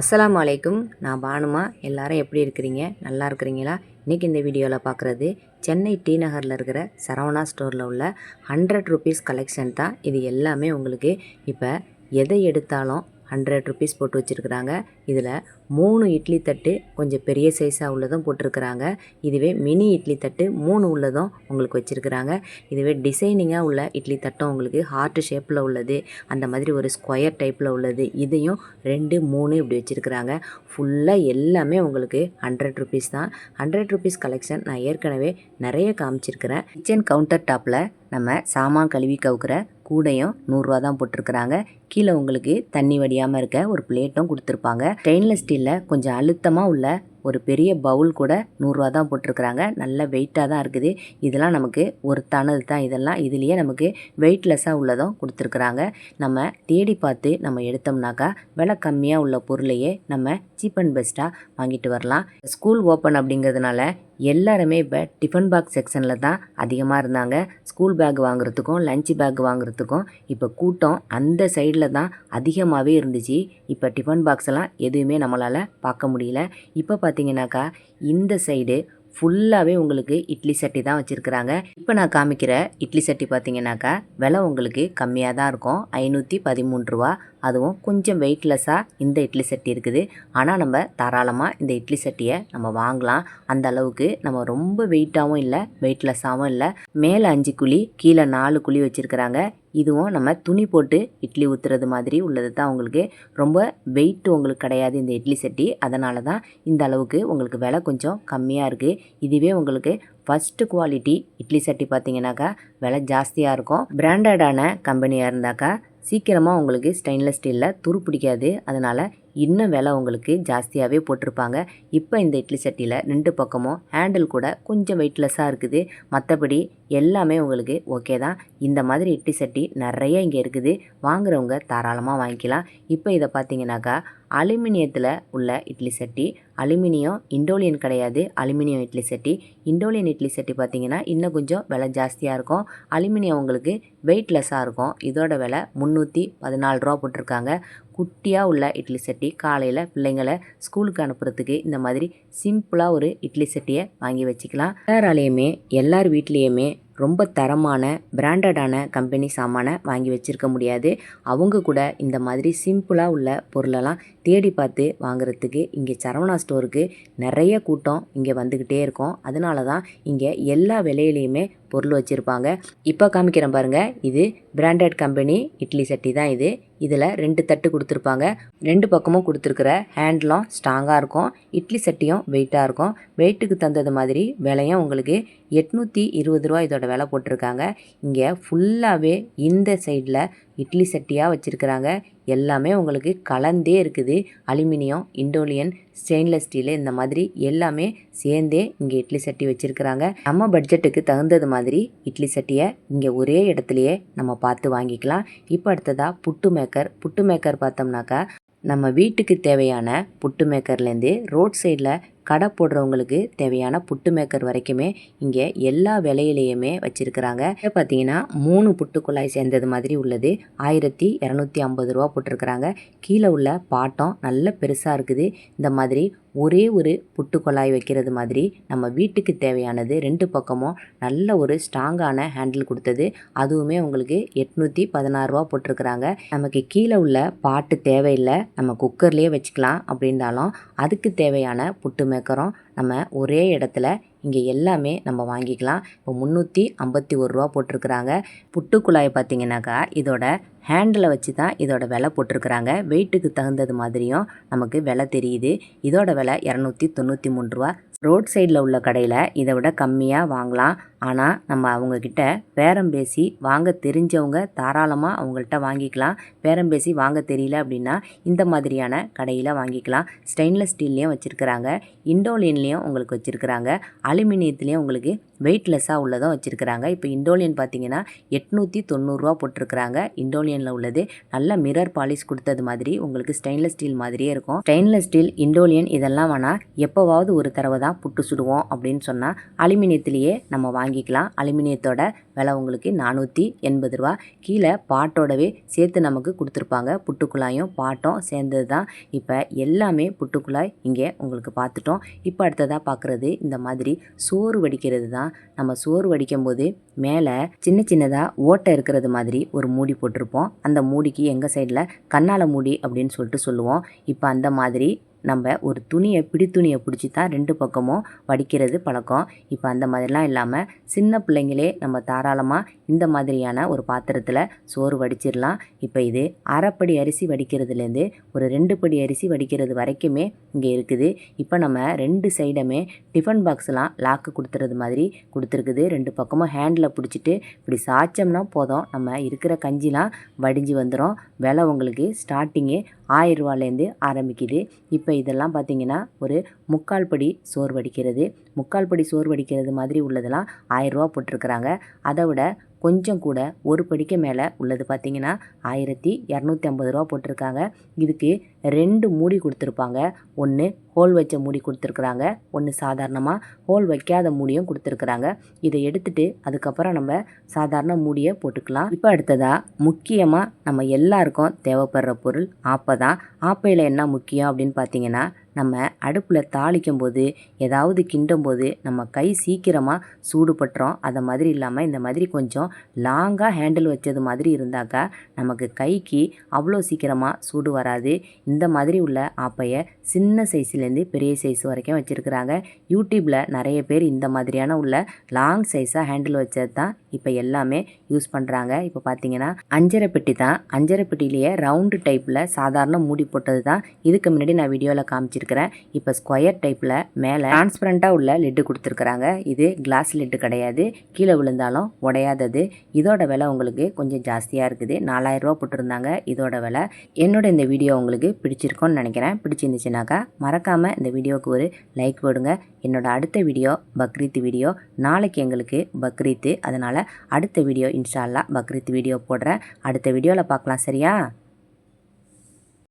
அஸ்லாம் அலைக்கும். நான் பானுமா. எல்லாரும் எப்படி இருக்கிறீங்க? நல்லா இருக்கிறீங்களா? இன்றைக்கி இந்த வீடியோவில் பார்க்குறது சென்னை டி நகரில் இருக்கிற சரவணா ஸ்டோரில் உள்ள ஹண்ட்ரட் ருபீஸ் கலெக்ஷன் தான். இது எல்லாமே உங்களுக்கு. இப்போ எதை எடுத்தாலும் ஹண்ட்ரட் ருபீஸ் போட்டு வச்சுருக்குறாங்க. இதில் மூணு இட்லி தட்டு கொஞ்சம் பெரிய சைஸாக உள்ளதும் போட்டிருக்கிறாங்க. இதுவே மினி இட்லி தட்டு மூணு உள்ளதும் உங்களுக்கு வச்சுருக்குறாங்க. இதுவே டிசைனிங்காக உள்ள இட்லி தட்டும் உங்களுக்கு ஹார்ட் ஷேப்பில் உள்ளது. அந்த மாதிரி ஒரு ஸ்கொயர் டைப்பில் உள்ளது. இதையும் ரெண்டு மூணு இப்படி வச்சுருக்குறாங்க. ஃபுல்லாக எல்லாமே உங்களுக்கு ஹண்ட்ரட் ருபீஸ் தான். ஹண்ட்ரட் ருபீஸ் கலெக்ஷன் நான் ஏற்கனவே நிறைய காமிச்சிருக்கிறேன். கிச்சன் கவுண்டர் டாப்பில் நம்ம சாமான் கழுவி கவுக்கிற கூடையும் நூறுரூவா தான் போட்டிருக்கிறாங்க. கீழே உங்களுக்கு தண்ணி வடியாமல் இருக்க ஒரு பிளேட்டும் கொடுத்துருப்பாங்க. ஸ்டெயின்லெஸ் ஸ்டீலில் கொஞ்சம் அழுத்தமாக உள்ள ஒரு பெரிய பவுல் கூட நூறுரூவா தான் போட்டிருக்கிறாங்க. நல்ல வெயிட்டாக தான் இருக்குது. இதெல்லாம் நமக்கு ஒரு தனது தான். இதெல்லாம் இதுலேயே நமக்கு வெயிட்லெஸ்ஸாக உள்ளதும் கொடுத்துருக்குறாங்க. நம்ம தேடி பார்த்து நம்ம எடுத்தோம்னாக்கா விலை கம்மியாக உள்ள பொருளையே நம்ம சீப் அண்ட் பெஸ்ட்டாக வாங்கிட்டு வரலாம். ஸ்கூல் ஓப்பன் அப்படிங்கிறதுனால எல்லாருமே இப்போ டிஃபன் பாக்ஸ் செக்ஷனில் தான் அதிகமாக இருந்தாங்க. ஸ்கூல் பேக் வாங்குறதுக்கும் லஞ்ச் பேக் வாங்குறதுக்கும் இப்போ கூட்டம் அந்த சைடில் தான் அதிகமாகவே இருந்துச்சு. இப்போ டிஃபன் பாக்ஸ் எல்லாம் எதுவுமே நம்மளால் பார்க்க முடியல. இப்போ பார்த்தீங்கன்னாக்கா இந்த சைடு ஃபுல்லாகவே உங்களுக்கு இட்லி சட்டி தான் வச்சுருக்குறாங்க. இப்போ நான் காமிக்கிற இட்லி சட்டி பார்த்தீங்கன்னாக்கா விலை உங்களுக்கு கம்மியாக தான் இருக்கும். ஐநூற்றி பதிமூன்று ரூபா. அதுவும் கொஞ்சம் வெயிட்லெஸ்ஸாக இந்த இட்லி சட்டி இருக்குது. ஆனால் நம்ம தாராளமாக இந்த இட்லி சட்டியை நம்ம வாங்கலாம். அந்த அளவுக்கு நம்ம ரொம்ப வெயிட்டாகவும் இல்லை வெயிட்லெஸ்ஸாகவும் இல்லை. மேலே அஞ்சு குழி கீழே நாலு குழி வச்சுருக்குறாங்க. இதுவும் நம்ம துணி போட்டு இட்லி ஊற்றுறது மாதிரி உள்ளது தான் உங்களுக்கு. ரொம்ப வெயிட் உங்களுக்கு கிடையாது இந்த இட்லி சட்டி. அதனால தான் இந்த அளவுக்கு உங்களுக்கு விலை கொஞ்சம் கம்மியாக இருக்குது இதுவே உங்களுக்கு ஃபஸ்ட்டு குவாலிட்டி இட்லி சட்டி பார்த்தீங்கன்னாக்கா விலை ஜாஸ்தியாக இருக்கும். பிராண்டடான கம்பெனியாக இருந்தாக்கா சீக்கிரமாக உங்களுக்கு ஸ்டெயின்லெஸ் ஸ்டீலில் துரு பிடிக்காது. அதனால் இன்னும் விலை உங்களுக்கு ஜாஸ்தியாகவே போட்டிருப்பாங்க. இப்போ இந்த இட்லி சட்டியில் ரெண்டு பக்கமும் ஹேண்டில் கூட கொஞ்சம் வெயிட்லெஸ்ஸாக இருக்குது. மற்றபடி எல்லாமே உங்களுக்கு ஓகே தான். இந்த மாதிரி இட்லி சட்டி நிறைய இங்கே இருக்குது. வாங்குறவங்க தாராளமாக வாங்கிக்கலாம். இப்போ இதை பார்த்தீங்கன்னாக்கா அலுமினியத்தில் உள்ள இட்லி சட்டி. அலுமினியம் இண்டோலியன் கிடையாது. அலுமினியம் இட்லி சட்டி. இண்டோலியன் இட்லி சட்டி பார்த்திங்கன்னா இன்னும் கொஞ்சம் விலை ஜாஸ்தியாக இருக்கும். அலுமினியம் உங்களுக்கு வெயிட்லெஸ்ஸாக இருக்கும். இதோட விலை முந்நூற்றி பதினாலு ரூபா போட்டிருக்காங்க. குட்டியாக உள்ள இட்லி சட்டி காலையில் பிள்ளைங்களை ஸ்கூலுக்கு அனுப்புறதுக்கு இந்த மாதிரி சிம்பிளாக ஒரு இட்லி சட்டியை வாங்கி வச்சுக்கலாம். எல்லாராலேயுமே எல்லார் வீட்லேயுமே ரொம்ப தரமான பிராண்டடான கம்பெனி சாமானை வாங்கி வச்சுருக்க முடியாது. அவங்க கூட இந்த மாதிரி சிம்பிளாக உள்ள பொருளெல்லாம் தேடி பார்த்து வாங்குறதுக்கு இங்கே சரவணா ஸ்டோருக்கு நிறைய கூட்டம் இங்கே வந்துக்கிட்டே இருக்கும். அதனால தான் இங்கே எல்லா விலையிலையுமே பொருள் வச்சுருப்பாங்க. இப்போ காமிக்கிறேன் பாருங்கள் இது பிராண்டட் கம்பெனி இட்லி சட்டி தான் இது. இதில் ரெண்டு தட்டு கொடுத்துருப்பாங்க. ரெண்டு பக்கமும் கொடுத்துருக்குற ஹேண்ட்லாம் ஸ்ட்ராங்காக இருக்கும். இட்லி சட்டியும் வெயிட்டாக இருக்கும். வெயிட்டுக்கு தந்தது மாதிரி விலையும் உங்களுக்கு எட்நூற்றி இருபது ரூபா இதோட விலை போட்டிருக்காங்க. இங்கே ஃபுல்லாகவே இந்த சைடில் இட்லி சட்டியாக வச்சுருக்குறாங்க. எல்லாமே உங்களுக்கு கலந்தே இருக்குது. அலுமினியம் இண்டோலியன் ஸ்டெயின்லெஸ் ஸ்டீலு இந்த மாதிரி எல்லாமே சேர்ந்தே இங்கே இட்லி சட்டி வச்சுருக்கிறாங்க. நம்ம பட்ஜெட்டுக்கு தகுந்தது மாதிரி இட்லி சட்டியை இங்கே ஒரே இடத்துலையே நம்ம பார்த்து வாங்கிக்கலாம். இப்போ அடுத்ததாக புட்டு மேக்கர் புட்டு மேக்கர் பார்த்தோம்னாக்கா நம்ம வீட்டுக்கு தேவையான புட்டு மேக்கர்லேருந்து ரோட் சைடில் கடை போடுறவங்களுக்கு தேவையான புட்டு மேக்கர் வரைக்குமே இங்கே எல்லா விலையிலையுமே வச்சுருக்குறாங்க. பார்த்தீங்கன்னா மூணு புட்டு குழாய் சேர்ந்தது மாதிரி உள்ளது. ஆயிரத்தி இரநூத்தி ஐம்பது ரூபா போட்டிருக்கிறாங்க. கீழே உள்ள பாட்டம் நல்ல பெருசாக இருக்குது. இந்த மாதிரி ஒரே ஒரு புட்டு குழாய் வைக்கிறது மாதிரி நம்ம வீட்டுக்கு தேவையானது ரெண்டு பக்கமும் நல்ல ஒரு ஸ்ட்ராங்கான ஹேண்டில் கொடுத்தது. அதுவுமே உங்களுக்கு எட்நூற்றி பதினாறுரூவா போட்டிருக்கிறாங்க. நமக்கு கீழே உள்ள பாட்டு தேவையில்லை. நம்ம குக்கர்லேயே வச்சுக்கலாம் அப்படின்னாலும் அதுக்கு தேவையான புட்டு மேக்கரும் நம்ம ஒரே இடத்துல இங்கே எல்லாமே நம்ம வாங்கிக்கலாம். இப்போ முந்நூற்றி ஐம்பத்தி ஒரு ரூபா போட்டிருக்கிறாங்க. புட்டு குழாய் பார்த்தீங்கன்னாக்கா இதோட ஹேண்டில் வச்சு தான் இதோட விலை போட்டிருக்கிறாங்க. வெயிட்டுக்கு தகுந்தது மாதிரியும் நமக்கு விலை தெரியுது. இதோட விலை இரநூத்தி தொண்ணூற்றி மூணு ரூபா. ரோட் சைடில் உள்ள கடையில் இதை விட கம்மியாக வாங்கலாம். ஆனால் நம்ம அவங்கக்கிட்ட பேரம் பேசி வாங்க தெரிஞ்சவங்க தாராளமாக அவங்கள்ட்ட வாங்கிக்கலாம். பேரம் பேசி வாங்க தெரியல அப்படின்னா இந்த மாதிரியான கடையில் வாங்கிக்கலாம். ஸ்டெயின்லெஸ் ஸ்டீல்லையும் வச்சுருக்கிறாங்க. இண்டோலியன்லேயும் உங்களுக்கு வச்சுருக்கிறாங்க. அலுமினியத்துலேயும் உங்களுக்கு வெயிட்லெஸ்ஸாக உள்ளதும் வச்சுருக்கிறாங்க. இப்போ இண்டோலியன் பார்த்தீங்கன்னா எட்நூற்றி தொண்ணூறுரூவா போட்டிருக்கிறாங்க. இண்டோலியனில் உள்ளது நல்ல மிரர் பாலிஷ் கொடுத்தது மாதிரி உங்களுக்கு ஸ்டெயின்லெஸ் ஸ்டீல் மாதிரியே இருக்கும். ஸ்டெயின்லெஸ் ஸ்டீல் இண்டோலியன் இதெல்லாம் வேணால் எப்போவாவது ஒரு தடவை தான் புட்டு சுடுவோம் அப்படின்னு சொன்னால் அலுமினியத்திலேயே நம்ம வாங்கி வாங்கிக்கலாம். அலுமினியத்தோட விலை உங்களுக்கு நானூற்றி எண்பது ரூபா. கீழே பாட்டோடவே சேர்த்து நமக்கு கொடுத்துருப்பாங்க. புட்டுக்குழாயும் பாட்டும் சேர்ந்தது தான் இப்போ எல்லாமே புட்டுக்குழாய் இங்கே உங்களுக்கு பார்த்துட்டோம். இப்போ அடுத்ததாக பார்க்குறது இந்த மாதிரி சோறு வடிக்கிறது தான் நம்ம சோறு வடிக்கும் போது மேலே சின்ன சின்னதாக ஓட்டை இருக்கிறது மாதிரி ஒரு மூடி போட்டிருப்போம். அந்த மூடிக்கு எங்கள் சைடில் கண்ணால மூடி அப்படின்னு சொல்லிட்டு சொல்லுவோம். இப்போ அந்த மாதிரி நம்ம ஒரு துணியை பிடி துணியை பிடிச்சி தான் ரெண்டு பக்கமும் வடிக்கிறது பழக்கம். இப்போ அந்த மாதிரிலாம் இல்லாமல் சின்ன பிள்ளைங்களே நம்ம தாராளமாக இந்த மாதிரியான ஒரு பாத்திரத்தில் சோறு வடிச்சிடலாம். இப்போ இது அரைப்படி அரிசி வடிக்கிறதுலேருந்து ஒரு ரெண்டு படி அரிசி வடிக்கிறது வரைக்குமே இங்கே இருக்குது. இப்போ நம்ம ரெண்டு சைடுமே டிஃபன் பாக்ஸ்லாம் லாக்கு கொடுத்துறது மாதிரி கொடுத்துருக்குது. ரெண்டு பக்கமும் ஹேண்டில் பிடிச்சிட்டு இப்படி சாய்ச்சோம்னா போதும். நம்ம இருக்கிற கஞ்சிலாம் வடிஞ்சு வந்துடும் விலை உங்களுக்கு ஸ்டார்டிங்கே ஆயிரரூவாலேருந்து ஆரம்பிக்குது. இப்போ இப்போ இதெல்லாம் பார்த்தீங்கன்னா ஒரு முக்கால் படி சோர்வடிக்கிறது. முக்கால் படி சோர்வடிக்கிறது மாதிரி உள்ளதெல்லாம் ஆயிரரூவா போட்டிருக்கிறாங்க. அதை விட கொஞ்சம் கூட ஒரு படிக்க மேலே உள்ளது. பார்த்தீங்கன்னா ஆயிரத்தி இரநூத்தி ஐம்பது ரூபா போட்டிருக்காங்க. இதுக்கு ரெண்டு மூடி கொடுத்துருப்பாங்க. ஒன்று ஹோல் வச்ச மூடி கொடுத்துருக்குறாங்க. ஒன்று சாதாரணமாக ஹோல் வைக்காத மூடியும் கொடுத்துருக்குறாங்க. இதை எடுத்துகிட்டு அதுக்கப்புறம் நம்ம சாதாரண மூடியை போட்டுக்கலாம். இப்போ அடுத்ததாக முக்கியமாக நம்ம எல்லாருக்கும் தேவைப்படுற பொருள் ஆப்பை தான். ஆப்பையில் என்ன முக்கியம் அப்படின்னு பார்த்தீங்கன்னா நம்ம அடுப்பில் தாளிக்கும் போது ஏதாவது கிண்டும் போது நம்ம கை சீக்கிரமாக சூடுபட்டுறோம் அதை மாதிரி இல்லாமல் இந்த மாதிரி கொஞ்சம் லாங்காக ஹேண்டில் வச்சது மாதிரி இருந்தாக்கா நமக்கு கைக்கு அவ்வளோ சீக்கிரமாக சூடு வராது. இந்த மாதிரி உள்ள ஆப்பையை சின்ன சைஸ்லேருந்து பெரிய சைஸ் வரைக்கும் வச்சுருக்குறாங்க. யூடியூப்பில் நிறைய பேர் இந்த மாதிரியான உள்ள லாங் சைஸாக ஹேண்டில் வச்சது தான் இப்போ எல்லாமே யூஸ் பண்ணுறாங்க இப்போ பார்த்தீங்கன்னா அஞ்சரை பெட்டி தான். அஞ்சரை பெட்டிலேயே ரவுண்டு டைப்பில் சாதாரண மூடி போட்டது தான். இதுக்கு முன்னாடி நான் வீடியோவில் காமிச்சிருக்கேன். இப்போ ஸ்கொயர் டைப்பில் மேலே டிரான்ஸ்பரண்ட்டாக உள்ள லிட்டு கொடுத்துருக்குறாங்க. இது கிளாஸ் லிட்டு கிடையாது. கீழே விழுந்தாலும் உடையாதது. இதோட விலை உங்களுக்கு கொஞ்சம் ஜாஸ்தியாக இருக்குது. நாலாயிரரூவா போட்டிருந்தாங்க. இதோட விலை என்னோட இந்த வீடியோ உங்களுக்கு பிடிச்சிருக்கோன்னு நினைக்கிறேன். பிடிச்சிருந்துச்சுனாக்கா மறக்காமல் இந்த வீடியோவுக்கு ஒரு லைக் போடுங்க. என்னோட அடுத்த வீடியோ பக்ரீத் வீடியோ நாளைக்கு எங்களுக்கு பக்ரீத்து அதனால் அடுத்த வீடியோ இன்ஷா பக்ரீத் வீடியோ போடுறேன். அடுத்த வீடியோவில் பார்க்கலாம். சரியா?